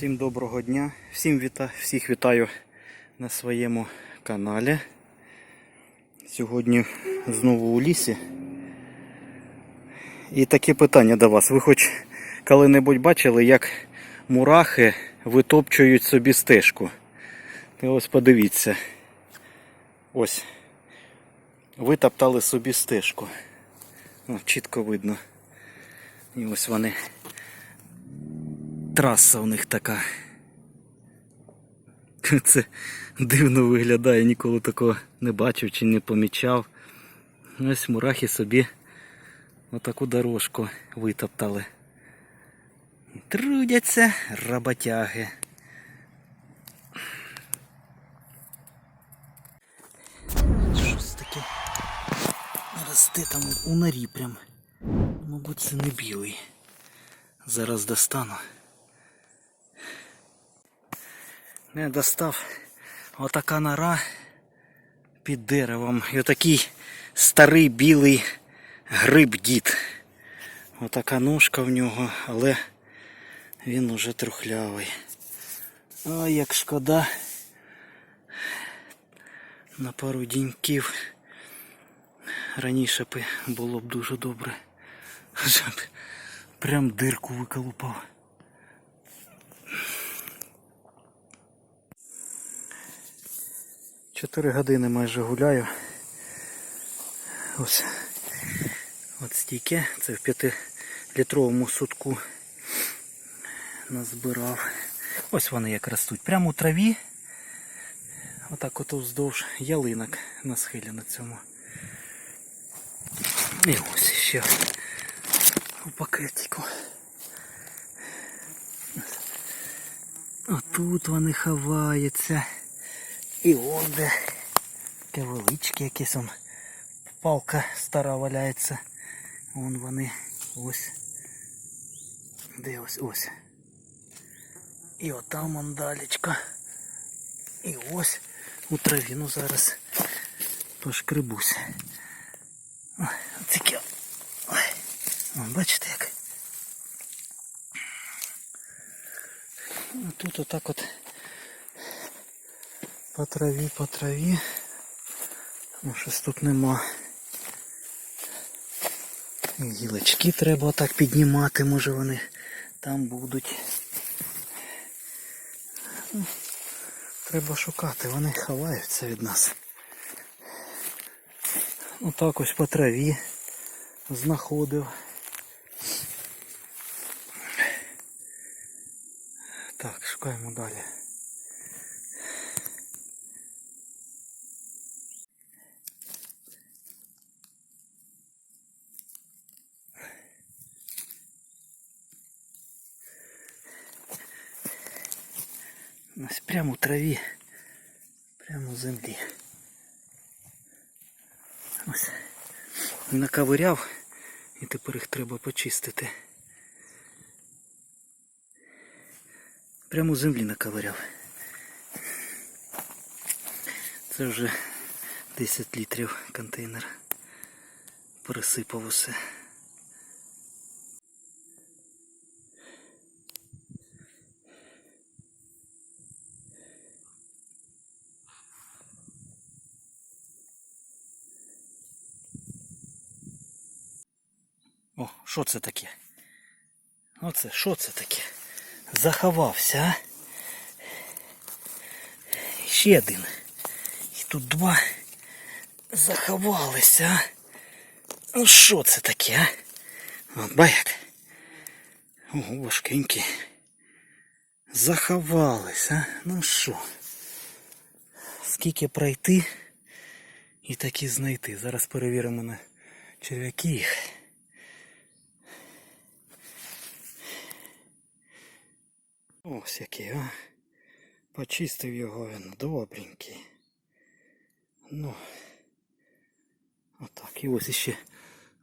Всім доброго дня, всім віта... всіх вітаю на своєму каналі. Сьогодні знову у лісі. І таке питання до вас. Ви хоч коли-небудь бачили, як мурахи витопчують собі стежку? Та ось подивіться. Ось. Витоптали собі стежку. О, чітко видно. І ось вони траса у них така. Це дивно виглядає, ніколи такого не бачив чи не помічав. Ось мурахи собі отаку дорожку витоптали. Трудяться роботяги. Щось таке росте там у норі прям. Мабуть, це не білий. Зараз достану. Не достав отака нора під деревом. І отакий старий білий гриб дід. Отака ножка в нього, але він уже трухлявий. Ой, як шкода. На пару діньків раніше було б дуже добре. Прям дирку виколупав. Чотири години майже гуляю. Ось от стільки. Це в п'ятилітровому сутку назбирав. Ось вони як ростуть. Прямо у траві. Отак от вздовж ялинок на схилі на цьому. І ось ще у пакетику. Отут вони ховаються. І он де таке величке якесь он палка стара валяється. Вон вони ось. Де ось ось. І отам он. І ось у траві. Ну зараз пошкребусь. Ой, Таке. Вон, бачите як. Тут отак от по траві, по траві. Ну, щось тут нема. Гілочки треба отак піднімати, може вони там будуть. Ну, Треба шукати, вони ховаються від нас. Отак ось по траві знаходив. Так, шукаємо далі. Прямо у траві, прямо у землі. Ось. Наковиряв і тепер їх треба почистити. Прямо у землі наковиряв. Це вже 10 літрів контейнер. Пересипав усе. О, що це таке? Оце, що це таке? Заховався, а? Ще один. І тут два заховалися, а? Ну що це таке, а? От баяк. Ого, важкенький. Заховались, а? Ну що? Скільки пройти і такі знайти. Зараз перевіримо на черв'яки їх. Ось який, а. Почистив його він добренький. Ну. Отак. І ось іще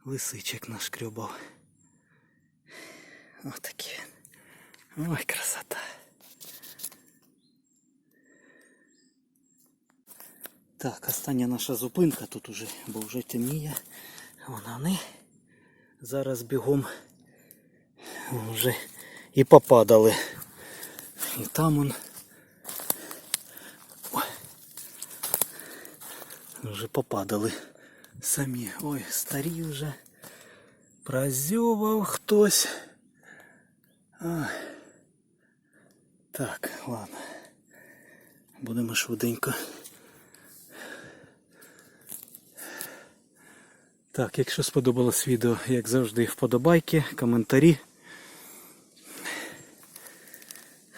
лисичок нашкребав. Отакий він. Ой, красота. Так, остання наша зупинка тут уже, бо вже темніє. Вона вони. Зараз бігом вже і попадали І там он. Ой. Вже попадали самі. Ой, старі вже. Прозьовав хтось. Ой. Так, ладно. Будемо швиденько. Так, якщо сподобалось відео, як завжди, вподобайки, коментарі.